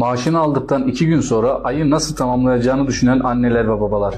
Maaşını aldıktan iki gün sonra ayı nasıl tamamlayacağını düşünen anneler ve babalar,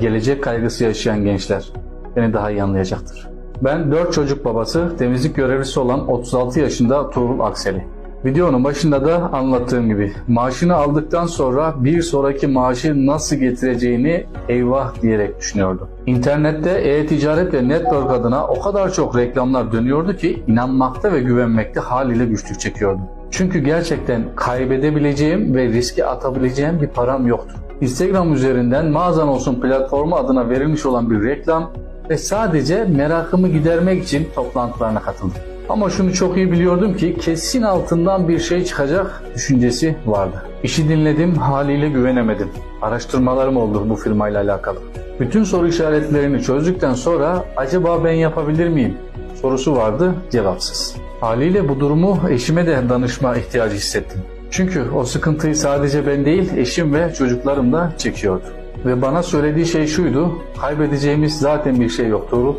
gelecek kaygısı yaşayan gençler beni daha iyi anlayacaktır. Ben 4 çocuk babası, temizlik görevlisi olan 36 yaşında Tuğrul Akseli. Videonun başında da anlattığım gibi maaşını aldıktan sonra bir sonraki maaşı nasıl getireceğini eyvah diyerek düşünüyordu. İnternette e-ticaret ve network adına o kadar çok reklamlar dönüyordu ki inanmakta ve güvenmekte haliyle güçlük çekiyordu. Çünkü gerçekten kaybedebileceğim ve riske atabileceğim bir param yoktu. Instagram üzerinden mağazan olsun platformu adına verilmiş olan bir reklam ve sadece merakımı gidermek için toplantılarına katıldım. Ama şunu çok iyi biliyordum ki kesin altından bir şey çıkacak düşüncesi vardı. İşi dinledim haliyle güvenemedim. Araştırmalarım oldu bu firmayla alakalı. Bütün soru işaretlerini çözdükten sonra acaba ben yapabilir miyim sorusu vardı cevapsız. Haliyle bu durumu eşime de danışma ihtiyacı hissettim. Çünkü o sıkıntıyı sadece ben değil eşim ve çocuklarım da çekiyordu. Ve bana söylediği şey şuydu, kaybedeceğimiz zaten bir şey yok Tuğrul.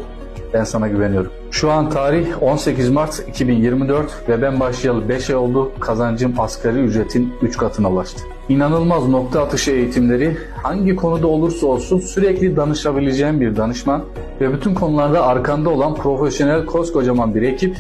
Ben sana güveniyorum. Şu an tarih 18 Mart 2024 ve ben başlayalı 5 ay oldu. Kazancım asgari ücretin 3 katına ulaştı. İnanılmaz nokta atışı eğitimleri hangi konuda olursa olsun sürekli danışabileceğim bir danışman ve bütün konularda arkanda olan profesyonel koskocaman bir ekip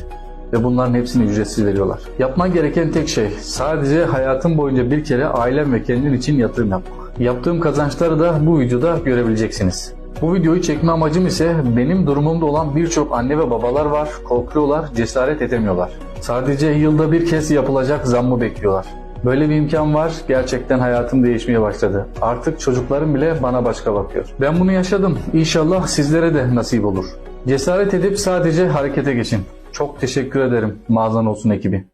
ve bunların hepsini ücretsiz veriyorlar. Yapman gereken tek şey sadece hayatın boyunca bir kere ailem ve kendin için yatırım yapmak. Yaptığım kazançları da bu videoda görebileceksiniz. Bu videoyu çekme amacım ise benim durumumda olan birçok anne ve babalar var. Korkuyorlar, cesaret edemiyorlar. Sadece yılda bir kez yapılacak zammı bekliyorlar. Böyle bir imkan var. Gerçekten hayatım değişmeye başladı. Artık çocuklarım bile bana başka bakıyor. Ben bunu yaşadım. İnşallah sizlere de nasip olur. Cesaret edip sadece harekete geçin. Çok teşekkür ederim mağazan olsun ekibi.